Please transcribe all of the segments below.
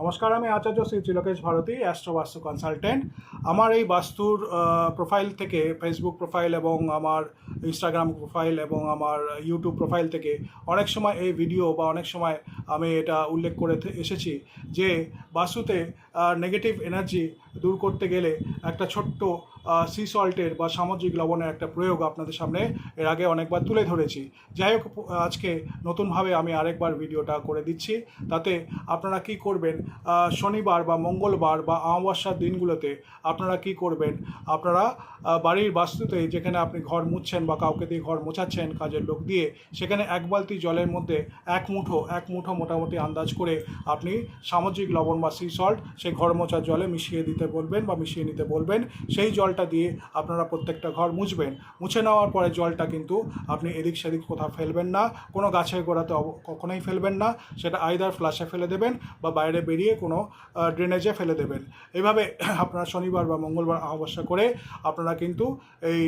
নমস্কার, আমি আচার্য Shri Trilokesh Bharati astro vastu consultant. আমার এই বাস্তুর প্রোফাইল থেকে ফেসবুক প্রোফাইল এবং আমার ইনস্টাগ্রাম প্রোফাইল এবং আমার ইউটিউব প্রোফাইল থেকে অনেক সময় এই ভিডিও বা অনেক সময় আমি এটা উল্লেখ করে এসেছি যে বাস্তুতে নেগেটিভ এনার্জি দূর করতে গেলে একটা ছোট্ট সি সল্টের বা সামুদ্রিক লবণের একটা প্রয়োগ আপনাদের সামনে এর আগে অনেকবার তুলে ধরেছি। যাই হোক আজকে নতুনভাবে আমি আরেকবার ভিডিওটা করে দিচ্ছি। তাতে আপনারা কি করবেন শনিবার বা মঙ্গলবার বা অমাবস্যার দিনগুলোতে আপনারা কি করবেন, আপনারা বাড়ির বাস্তুতে যেখানে আপনি ঘর মুছছেন বা কাউকে দিয়ে ঘর মোছাচ্ছেন কাজের লোক দিয়ে, সেখানে এক বালতি জলের মধ্যে এক মুঠো এক মুঠো মোটামুটি আন্দাজ করে আপনি সামুদ্রিক লবণ বা সি সল্ট সেই ঘর মোছার জলে মিশিয়ে দিতে বলবেন বা মিশিয়ে নিতে বলবেন। সেই জলটা দিয়ে আপনারা প্রত্যেকটা ঘর মুছবেন। মুছে নেওয়ার পরে জলটা কিন্তু আপনি এদিক সেদিক কোথাও ফেলবেন না। কোনো গাছের গোড়াতে কখনোই ফেলবেন না। সেটা আইদার ফ্লাশে ফেলে দেবেন বা বাইরে বেরিয়ে কোনো ড্রেনেজে ফেলে দেবেন। এইভাবে আপনারা শনিবার বা মঙ্গলবার অমাবস্যা করে আপনারা কিন্তু এই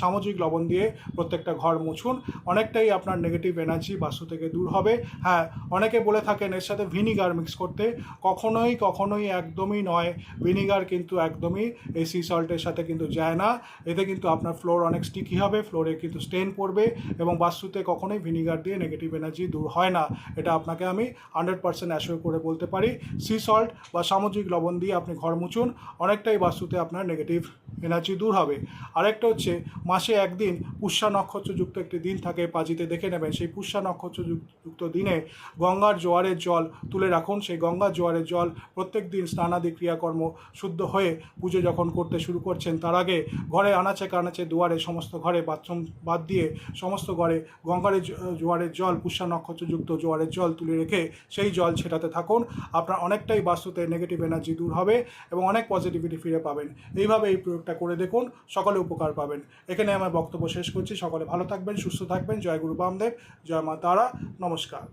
সামুদ্রিক লবণ দিয়ে প্রত্যেকটা ঘর মুছুন। অনেকটাই আপনার নেগেটিভ এনার্জি বাস্তু থেকে দূর হবে। হ্যাঁ অনেকে বলে থাকেন এর সাথে ভিনিগার মিক্স করতে। কখনোই কখনোই একদমই নয়। ভিনিগার কিন্তু একদমই এই সি সল্টের সাথে কিন্তু যায় না। এতে কিন্তু আপনার ফ্লোর অনেক স্টিকি হবে ফ্লোরে কিন্তু স্টেন পড়বে এবং বাস্তুতে কখনোই ভিনিগার দিয়ে নেগেটিভ এনার্জি দূর হয় না। এটা আপনাকে আমি হান্ড্রেড পার্সেন্ট অ্যাসিওর করে বলতে পারি। সি সল্ট বা সামুদ্রিক লবণ দিয়ে আপনি ঘর মুছুন, অনেকটাই বাস্তুতে আপনার নেগেটিভ এনার্জি দূর হবে। আরেকটা হচ্ছে, মাসে একদিন পুষ্যা নক্ষত্রযুক্ত একটি দিন থাকে, পাজিতে দেখে নেবেন। সেই পুষ্যা নক্ষত্রযুক্ত দিনে গঙ্গার জোয়ারের জল তুলে রাখুন। সেই গঙ্গার জোয়ারের জল প্রত্যেক দিন স্নানাদি ক্রিয়াকর্ম শুদ্ধ হয়ে পুজো যখন করতে শুরু করছেন, তার আগে ঘরে আনাচে কানাচে দুয়ারে সমস্ত ঘরে বাথরুম বাদ দিয়ে সমস্ত ঘরে গঙ্গারের জোয়ারের জল, পুষ্যা নক্ষত্রযুক্ত জোয়ারের জল তুলে রেখে সেই জল ছেটাতে থাকুন। আপনার অনেকটাই বাস্তুতে নেগেটিভ এনার্জি দূর হবে এবং অনেক পজিটিভিটি ফিরে পাবেন। এইভাবে এই প্রয়োগটা করে দেখুন, সকলে উপকার পাবেন। এখানে আমার বক্তব্য শেষ করছি সকলে ভালো থাকবেন সুস্থ থাকবেন। জয় গুরু বামদেব জয় মা তারা। নমস্কার।